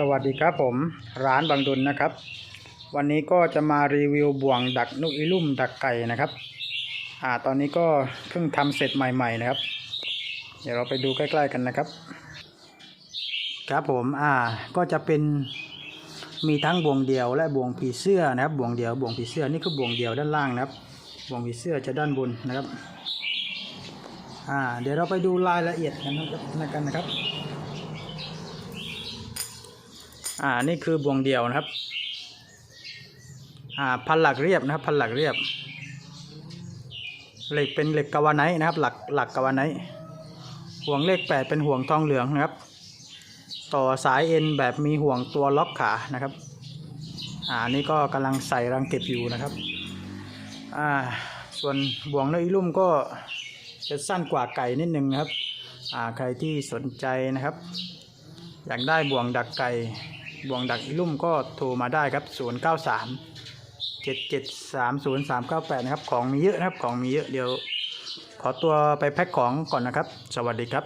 สวัสดีครับผมร้านบางดุลนะครับ วันนี้ก็จะมารีวิวบ่วงดักนกอีลุ่มดักไก่นะครับ อ่าตอนนี้ก็เพิ่งทำเสร็จใหม่ ๆนะครับ เดี๋ยวเราไปดูใกล้ ๆกันนะครับ ครับผมอ่าก็จะเป็นมีทั้งบ่วงเดียวและบ่วงผีเสื้อนะครับบ่วงเดียวบ่วงผีเสื้อนี่คือบ่วงเดียวด้านล่างนะครับบ่วงผีเสื้อจะด้านบนนะครับอ่าเดี๋ยวเราไปดูรายละเอียดกันนะครับกันนะครับ อ่านี่คือบ่วงเดียวนะครับอ่าพันหลักเรียบนะครับ พันหลักเรียบ เหล็กเป็นเหล็กกาวาไนนะครับ หลักหลักกาวาไนห่วงเลขแปดเป็นห่วงทองเหลืองนะครับ ต่อสายเอ็นแบบมีห่วงตัวล็อกขานะครับอ่านี่ก็กำลังใส่รังเก็บอยู่นะครับอ่าส่วนบ่วงนกอีลุ่มก็จะสั้นกว่าไก่นิดนึงนะครับอ่าใครที่สนใจนะครับ อยากได้บ่วงดักไก่ บ่วงดักลุ่มก็โทรมาได้ครับ 0 9 3 7 7 3 0 3 9 8 นะครับ ของมีเยอะนะครับ ของมีเยอะ เดี๋ยว ขอตัวไปแพ็คของก่อนนะครับ สวัสดีครับ